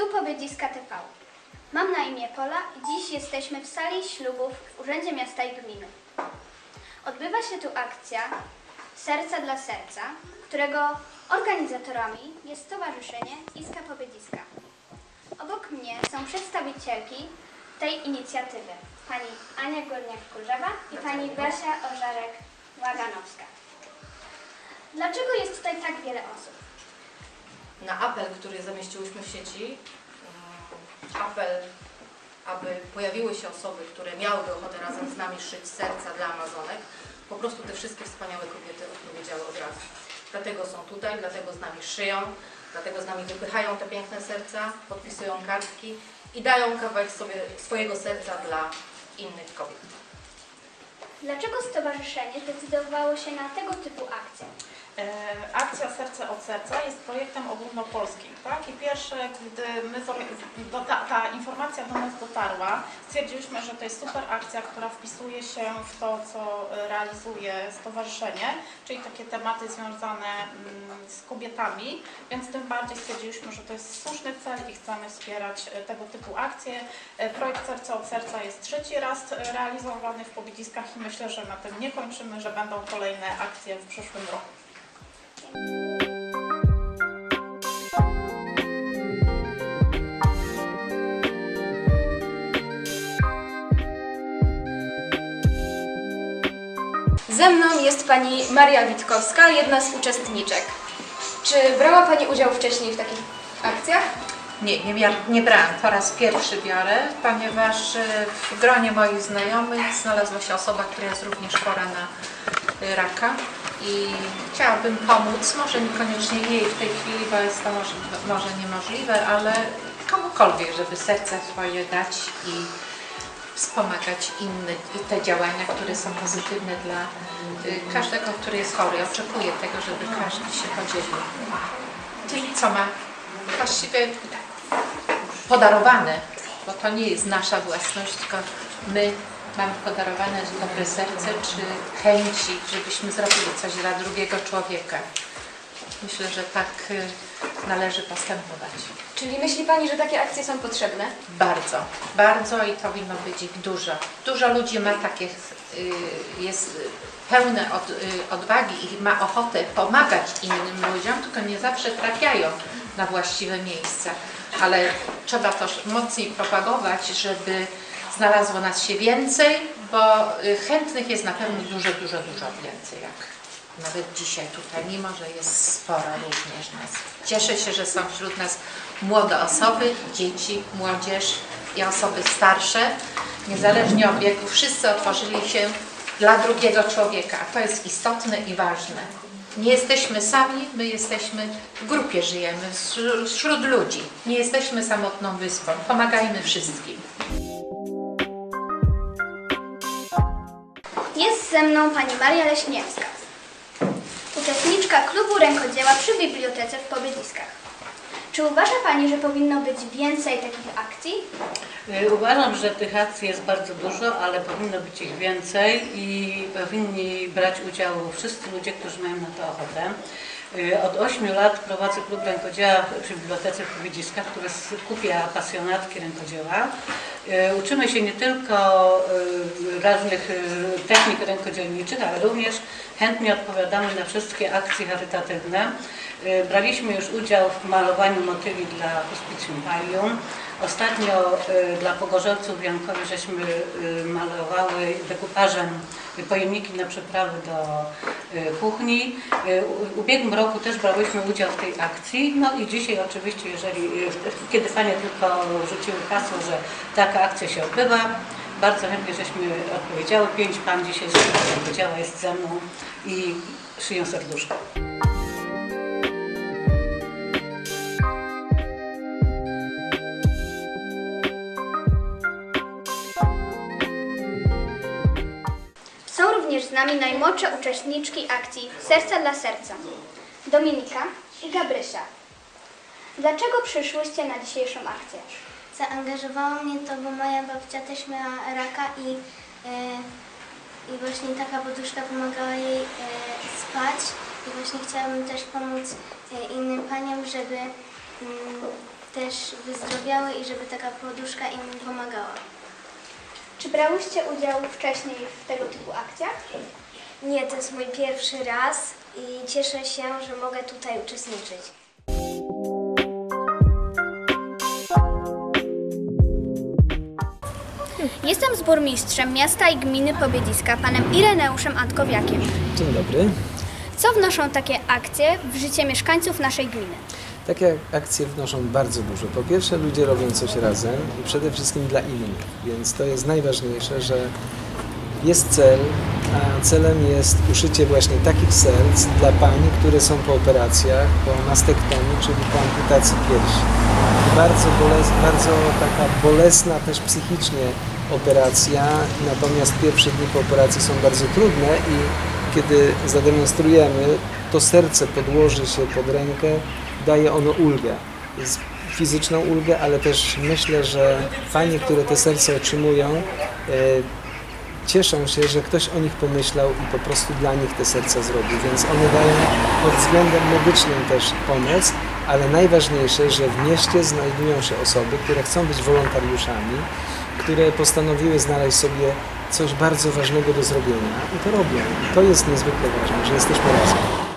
Tu Pobiedziska TV. Mam na imię Pola i dziś jesteśmy w sali ślubów w Urzędzie Miasta i Gminy. Odbywa się tu akcja Serca dla Serca, którego organizatorami jest Stowarzyszenie Iska Pobiedziska. Obok mnie są przedstawicielki tej inicjatywy. Pani Ania Górniak-Kurzewa i pani Basia Ożarek-Łaganowska. Dlaczego jest tutaj tak wiele osób? Na apel, który zamieściłyśmy w sieci, mm, apel, aby pojawiły się osoby, które miałyby ochotę razem z nami szyć serca dla Amazonek, po prostu te wszystkie wspaniałe kobiety odpowiedziały od razu. Dlatego są tutaj, dlatego z nami szyją, dlatego z nami wypychają te piękne serca, podpisują kartki i dają kawałek sobie, swojego serca dla innych kobiet. Dlaczego stowarzyszenie zdecydowało się na tego typu akcję? E, Akcja Serce od Serca jest projektem ogólnopolskim, tak? I pierwsze, gdy my ta, ta informacja do nas dotarła, stwierdziliśmy, że to jest super akcja, która wpisuje się w to, co realizuje stowarzyszenie, czyli takie tematy związane mm, z kobietami, więc tym bardziej stwierdziliśmy, że to jest słuszny cel i chcemy wspierać e, tego typu akcje. E, Projekt Serce od Serca jest trzeci raz realizowany w Pobiedziskach i myślę, że na tym nie kończymy, że będą kolejne akcje w przyszłym roku. Ze mną jest pani Maria Witkowska, jedna z uczestniczek. Czy brała pani udział wcześniej w takich akcjach? Nie, nie, nie brałam. Po raz pierwszy biorę, ponieważ e, w gronie moich znajomych znalazła się osoba, która jest również chora na e, raka i chciałabym pomóc, może niekoniecznie jej w tej chwili, bo jest to może, może niemożliwe, ale komukolwiek, żeby serce swoje dać i wspomagać innych, te działania, które są pozytywne dla y, każdego, który jest chory. Oczekuję tego, żeby każdy się podzielił tym, co ma właściwie podarowane, bo to nie jest nasza własność, tylko my mamy podarowane dobre serce czy chęci, żebyśmy zrobili coś dla drugiego człowieka. Myślę, że tak y, należy postępować. Czyli myśli pani, że takie akcje są potrzebne? Bardzo, bardzo i powinno być ich dużo. Dużo ludzi ma takie, y, jest pełne od, y, odwagi i ma ochotę pomagać innym ludziom, tylko nie zawsze trafiają na właściwe miejsca. Ale trzeba to mocniej propagować, żeby znalazło nas się więcej, bo y, chętnych jest na pewno dużo, dużo, dużo więcej, jak nawet dzisiaj tutaj, mimo że jest sporo również nas. Cieszę się, że są wśród nas młode osoby, dzieci, młodzież i osoby starsze. Niezależnie od wieku, wszyscy otworzyli się dla drugiego człowieka. a To jest istotne i ważne. Nie jesteśmy sami, my jesteśmy w grupie, żyjemy wśród- wśród ludzi. Nie jesteśmy samotną wyspą. Pomagajmy wszystkim. Ze mną pani Maria Leśniewska, uczestniczka klubu rękodzieła przy bibliotece w Pobiedziskach. Czy uważa pani, że powinno być więcej takich akcji? Y, Uważam, że tych akcji jest bardzo dużo, ale powinno być ich więcej i powinni brać udział wszyscy ludzie, którzy mają na to ochotę. Y, Od 8 lat prowadzę klub rękodzieła przy Bibliotece w Powiedziskach, który skupia pasjonatki rękodzieła. Y, Uczymy się nie tylko y, różnych y, technik rękodzielniczych, ale również chętnie odpowiadamy na wszystkie akcje charytatywne. Y, Braliśmy już udział w malowaniu motyli dla Hospicjum Palium. Ostatnio y, dla pogorzewców w Jankowie żeśmy y, malowały dekupażem pojemniki na przyprawy do kuchni. W ubiegłym roku też brałyśmy udział w tej akcji. No i dzisiaj oczywiście, jeżeli, kiedy Panie tylko rzuciły hasło, że taka akcja się odbywa, bardzo chętnie żeśmy odpowiedziały. Pięć Pan dzisiaj z tego działa jest ze mną i szyją serduszko. Również z nami najmłodsze uczestniczki akcji Serca dla Serca. Dominika i Gabrysia. Dlaczego przyszłyście na dzisiejszą akcję? Zaangażowało mnie to, bo moja babcia też miała raka i, e, i właśnie taka poduszka pomagała jej e, spać i właśnie chciałabym też pomóc e, innym paniom, żeby, mm, też wyzdrowiały i żeby taka poduszka im pomagała. Czy brałyście udział wcześniej w tego typu akcjach? Nie, to jest mój pierwszy raz i cieszę się, że mogę tutaj uczestniczyć. Jestem z burmistrzem miasta i gminy Pobiedziska, panem Ireneuszem Antkowiakiem. Dzień dobry. Co wnoszą takie akcje w życie mieszkańców naszej gminy? Takie akcje wnoszą bardzo dużo. Po pierwsze, ludzie robią coś razem i przede wszystkim dla innych, więc to jest najważniejsze, że jest cel, a celem jest uszycie właśnie takich serc dla pań, które są po operacjach, po mastektomii, czyli po amputacji piersi. Bardzo, boles, bardzo taka bolesna też psychicznie operacja, natomiast pierwsze dni po operacji są bardzo trudne i kiedy zademonstrujemy, to serce podłoży się pod rękę, daje ono ulgę. Jest fizyczną ulgę, ale też myślę, że panie, które te serce otrzymują, e, cieszą się, że ktoś o nich pomyślał i po prostu dla nich te serca zrobił, więc one dają pod względem medycznym też pomoc, ale najważniejsze, że w mieście znajdują się osoby, które chcą być wolontariuszami, które postanowiły znaleźć sobie coś bardzo ważnego do zrobienia i to robią. I to jest niezwykle ważne, że jesteśmy razem.